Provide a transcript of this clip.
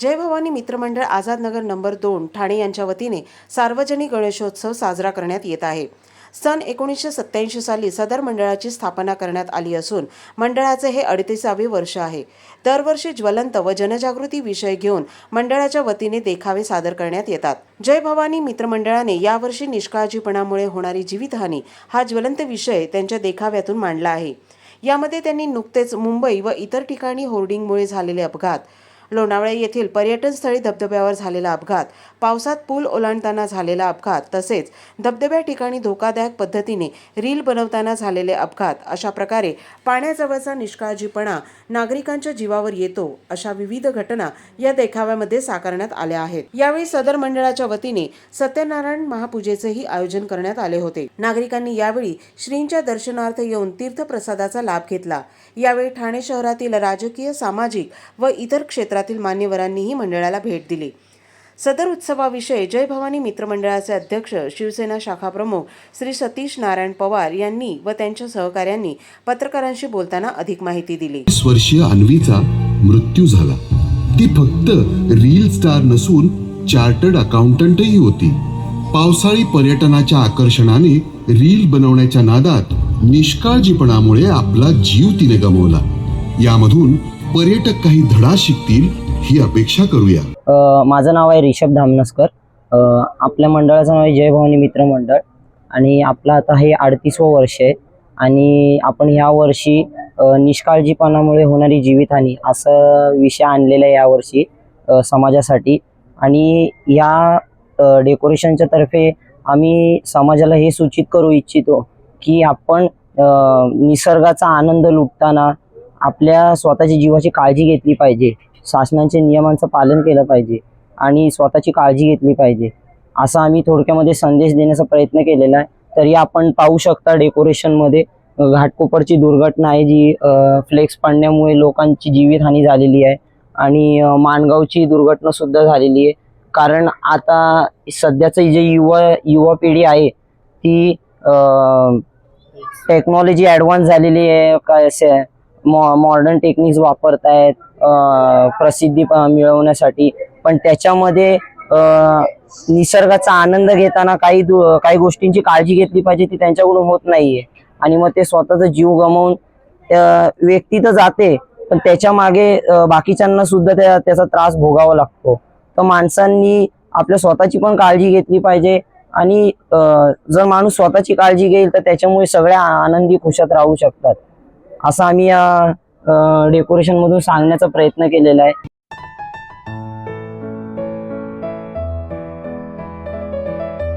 जय भवानी मित्रमंडळ आझादनगर नंबर दोन ठाणे यांच्या वतीने सार्वजनिक गणेशोत्सव साजरा करण्यात येत आहे. सन एकोणीसशे सत्याऐंशी साली सदर मंडळाची स्थापना करण्यात आली असून मंडळाचे हे अडतीसावे वर्ष आहे. दरवर्षी ज्वलंत व जनजागृती विषय घेऊन मंडळाच्या वतीने देखावे सादर करण्यात येतात. जय भवानी मित्रमंडळाने यावर्षी निष्काळजीपणामुळे होणारी जीवितहानी हा ज्वलंत विषय त्यांच्या देखाव्यातून मांडला आहे. यामध्ये त्यांनी नुकतेच मुंबई व इतर ठिकाणी होर्डिंगमुळे झालेले अपघात लोणावळे येथील पर्यटनस्थळी धबधब्यावर झालेला अपघात. पावसात पूल ओलांडताना झालेला अपघात तसेच धबधब्या ठिकाणी धोकादायक पद्धतीने रील बनवताना झालेले अपघात अशा प्रकारे पाण्याजवळचा निष्काळजीपणा नागरिकांच्या जीवावर येतो अशा विविध घटना या देखाव्यामध्ये साकारण्यात आल्या आहेत. यावेळी सदर मंडळाच्या वतीने सत्यनारायण महापूजेचेही आयोजन करण्यात आले होते. नागरिकांनी यावेळी श्रींच्या दर्शनार्थ येऊन तीर्थप्रसादाचा लाभ घेतला. यावेळी ठाणे शहरातील राजकीय सामाजिक व इतर क्षेत्रातील मान्यवरांनीही मंडळाला भेट दिली. सदर उत्सवाविषयी जय भवानी मित्रमंडळाचे अध्यक्ष शिवसेना शाखा प्रमुख श्री सतीश नारायण पवार यांनी व त्यांच्या सहकाऱ्यांनी पत्रकारांशी बोलताना अधिक माहिती दिली. वर्षीय अन्वीचा मृत्यू झाला. ती फक्त रील स्टार नसून चार्टर्ड अकाउंटंटही होती. पावसाळी पर्यटनाच्या आकर्षणाने रील बनवण्याच्या नादात निष्काळजीपणामुळे आपला जीव तिने गमावला. यामधून पर्यटक काही धडा शिकतील ही अपेक्षा करूया. अ, माझं नाव आहे रिषभ धामनसकर. अ, आपल्या मंडळाचं नाव आहे जय भवानी मित्र मंडळ. आणि आपलं आता हे अडतीसवं वर्ष आहे. आणि आपण ह्या वर्षी अ, निष्काळजीपणामुळे होणारी जीवितहानी असं विषय आणलेला आहे यावर्षी अ, समाजासाठी. आणि या अ, डेकोरेशनच्या तर्फे आम्ही समाजाला हे सूचित करू इच्छितो की आपण अ, निसर्गाचा आनंद लुटताना आपल्या स्वतःच्या जीवाची काळजी घेतली पाहिजे. शासनाच्या नियमांचं पालन केलं पाहिजे आणि स्वतःची काळजी घेतली पाहिजे. असा आम्ही थोडक्यामध्ये संदेश देण्याचा प्रयत्न केलेला आहे. तरी आपण पाहू शकता डेकोरेशनमध्ये घाटकोपरची दुर्घटना आहे जी फ्लेक्स पडण्यामुळे लोकांची जीवितहानी झालेली आहे आणि माणगावची दुर्घटना सुद्धा झालेली आहे. कारण आता सध्याचं जे युवा युवा पिढी आहे ती टेक्नॉलॉजी ॲडव्हान्स झालेली आहे. काय मॉडर्न टेक्निक्स वापरत आहेत प्रसिद्धी मिळवण्यासाठी. पण त्याच्यामध्ये निसर्गाचा आनंद घेताना काही काही गोष्टींची काळजी घेतली पाहिजे ती त्यांच्याकडून होत नाहीये. आणि मग ते स्वतःचा जीव गमावून व्यक्ती तर जाते पण त्याच्यामागे बाकीच्यांना सुद्धा त्या त्याचा त्रास भोगावा लागतो. तर माणसांनी आपल्या स्वतःची पण काळजी घेतली पाहिजे आणि जर माणूस स्वतःची काळजी घेईल तर त्याच्यामुळे सगळ्या आनंदी खुशात राहू शकतात. असं आम्ही या डेकोरेशन मधून सांगण्याचा प्रयत्न केलेला आहे.